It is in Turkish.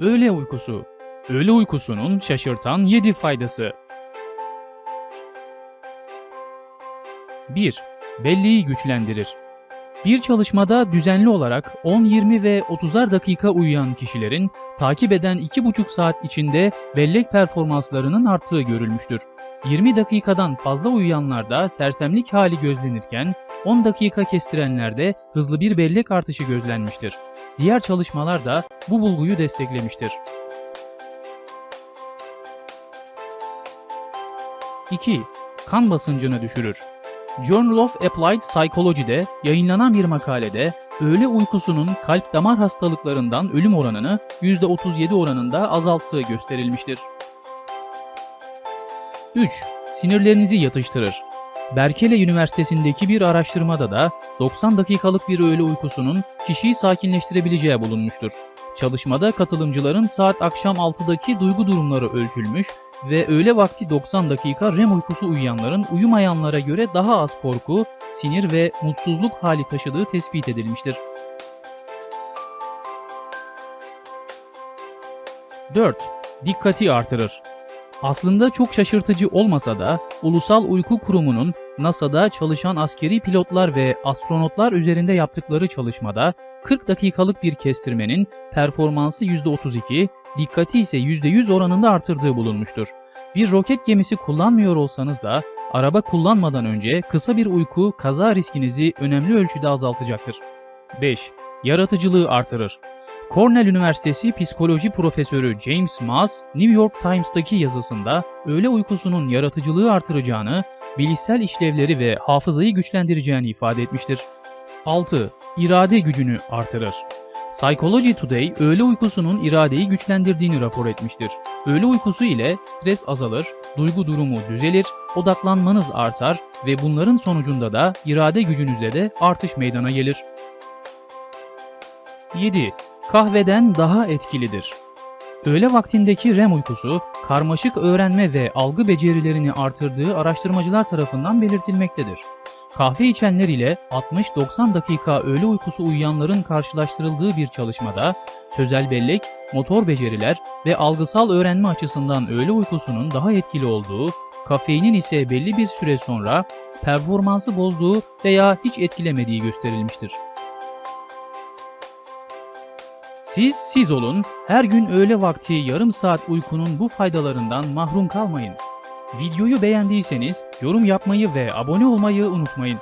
Öğle uykusu. Öğle uykusunun şaşırtan 7 faydası. 1. Belleği güçlendirir. Bir çalışmada düzenli olarak 10, 20 ve 30'ar dakika uyuyan kişilerin takip eden 2,5 saat içinde bellek performanslarının arttığı görülmüştür. 20 dakikadan fazla uyuyanlarda sersemlik hali gözlenirken 10 dakika kestirenlerde hızlı bir bellek artışı gözlenmiştir. Diğer çalışmalar da bu bulguyu desteklemiştir. 2. Kan basıncını düşürür. Journal of Applied Psychology'de yayınlanan bir makalede öğle uykusunun kalp damar hastalıklarından ölüm oranını %37 oranında azalttığı gösterilmiştir. 3. Sinirlerinizi yatıştırır. Berkeley Üniversitesi'ndeki bir araştırmada da 90 dakikalık bir öğle uykusunun kişiyi sakinleştirebileceği bulunmuştur. Çalışmada katılımcıların saat akşam 6'daki duygu durumları ölçülmüş ve öğle vakti 90 dakika REM uykusu uyuyanların uyumayanlara göre daha az korku, sinir ve mutsuzluk hali taşıdığı tespit edilmiştir. 4. Dikkati artırır. Aslında çok şaşırtıcı olmasa da Ulusal Uyku Kurumu'nun NASA'da çalışan askeri pilotlar ve astronotlar üzerinde yaptıkları çalışmada 40 dakikalık bir kestirmenin performansı %32, dikkati ise %100 oranında artırdığı bulunmuştur. Bir roket gemisi kullanmıyor olsanız da araba kullanmadan önce kısa bir uyku kaza riskinizi önemli ölçüde azaltacaktır. 5. Yaratıcılığı artırır. Cornell Üniversitesi Psikoloji Profesörü James Maas, New York Times'taki yazısında öğle uykusunun yaratıcılığı artıracağını, bilişsel işlevleri ve hafızayı güçlendireceğini ifade etmiştir. 6. İrade gücünü artırır. Psychology Today, öğle uykusunun iradeyi güçlendirdiğini rapor etmiştir. Öğle uykusu ile stres azalır, duygu durumu düzelir, odaklanmanız artar ve bunların sonucunda da irade gücünüzde de artış meydana gelir. 7. Kahveden daha etkilidir. Öğle vaktindeki REM uykusu, karmaşık öğrenme ve algı becerilerini artırdığı araştırmacılar tarafından belirtilmektedir. Kahve içenler ile 60-90 dakika öğle uykusu uyuyanların karşılaştırıldığı bir çalışmada sözel bellek, motor beceriler ve algısal öğrenme açısından öğle uykusunun daha etkili olduğu, kafeinin ise belli bir süre sonra performansı bozduğu veya hiç etkilemediği gösterilmiştir. Siz siz olun, her gün öğle vakti yarım saat uykunun bu faydalarından mahrum kalmayın. Videoyu beğendiyseniz yorum yapmayı ve abone olmayı unutmayın.